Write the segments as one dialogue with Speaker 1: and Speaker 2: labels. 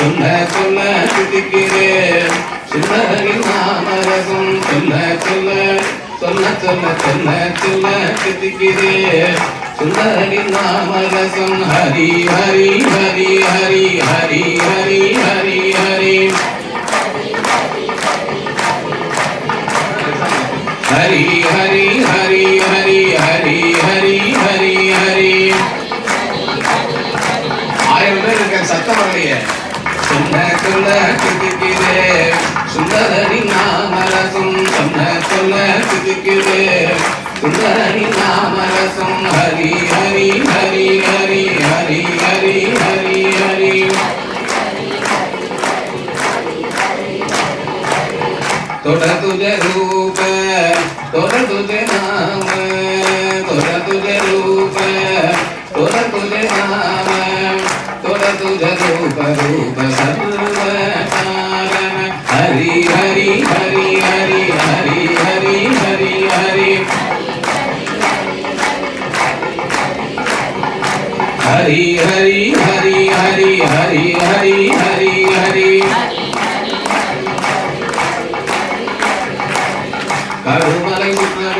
Speaker 1: சொல்ல சொல்ல திதிக்கிறேன் சின்னரின் நாமரசம் சொல்ல சொல்ல சொல்ல சொல்ல சொல்ல சொல்ல திதிக்கிறேன் சுந்தரின் நாமரசம் ஹரி ஹரி ஹரி ஹரி ஹரி ஹரி ஹரி ஹரி ஹரி ஹரி ஹரி ஹரி ஹரி ஹரி ஹரி ஹரி ஆயிரம் பேர் இருக்க சத்தம் வரலையே சொன்ன சொல்ல கிதுக்குதே சுந்தரனி நாமரசம் சொன்ன சொல்ல கிதுக்குதே சுந்தரனி நாமரசம் ஹரி ஹரி ஹரி ஹரி ஹரி ஹரி ஹரி ஹரி தொட துஜ ரூப தொட துஜ நாம தொட துஜ ரூப தொட துஜ நாம சதுர ரூப ரூப சர்வ காரண ஹரி ஹரி ஹரி ஹரி ஹரி ஹரி ஹரி ஹரி ஹரி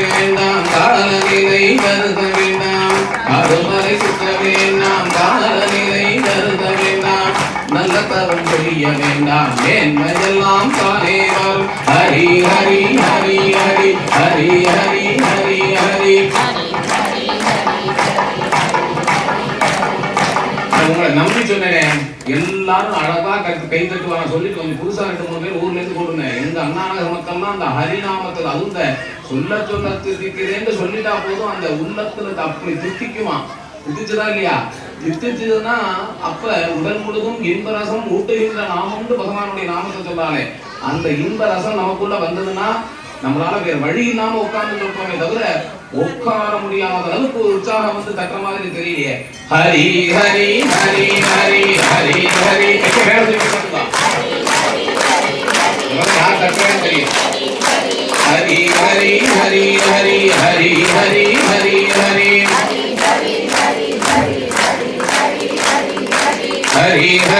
Speaker 1: வேண்டாம் காலநிலை கருத வேண்டாம் கருமலை சுற்ற வேண்டாம் கால தவம் செய்ய வேண்டாம் மேன்மையெல்லாம் தானே வரும் ஹரி ஹரி ஹரி ஹரி ஹரி ஹரி ஹரி. ஹரி உங்களை நம்பி சொன்னேன். எல்லாரும் அழகா கை கை தட்டுவாங்க. சொல்லி கொஞ்சம் புதுசா ரெண்டு மூணு பேர் ஊர்ல இருந்து கொடுங்க எங்க அண்ணாநகர் மக்கள்லாம் அந்த ஹரிநாமத்தில் அதுவும் சொல்ல சொல்ல தித்திக்கிறேன்னு சொல்லிட்டா போதும். அந்த உள்ளத்துல அப்படி தித்திக்குமா தித்திச்சுதா இல்லையா? யுத்திச்சதுன்னா அப்ப உடல் முழுதும் இன்பரசம் ஊட்டுகின்ற நாமம்னு பகவானுடைய நாமத்தை சொல்றானே அந்த இன்பரசம் நமக்குள்ள வந்ததுன்னா நம்மளால வேற வழி இல்லாம உட்கார்ந்து இருப்போமே தவிர உட்கார முடியாத அளவுக்கு ஒரு உற்சாகம் வந்து தக்க மாதிரி தெரியலையே. ஹரி ஹரி ஹரி ஹரி ஹரி ஹரி. வேற யார் தக்கவே தெரியும். ஹரி ஹரி ஹரி ஹரி ஹரி ஹரி.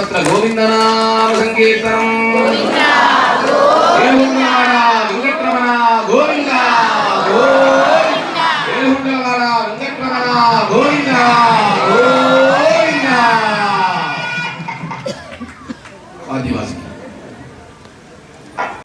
Speaker 1: సర్వత్ర గోవిందనామ సంకీర్తనం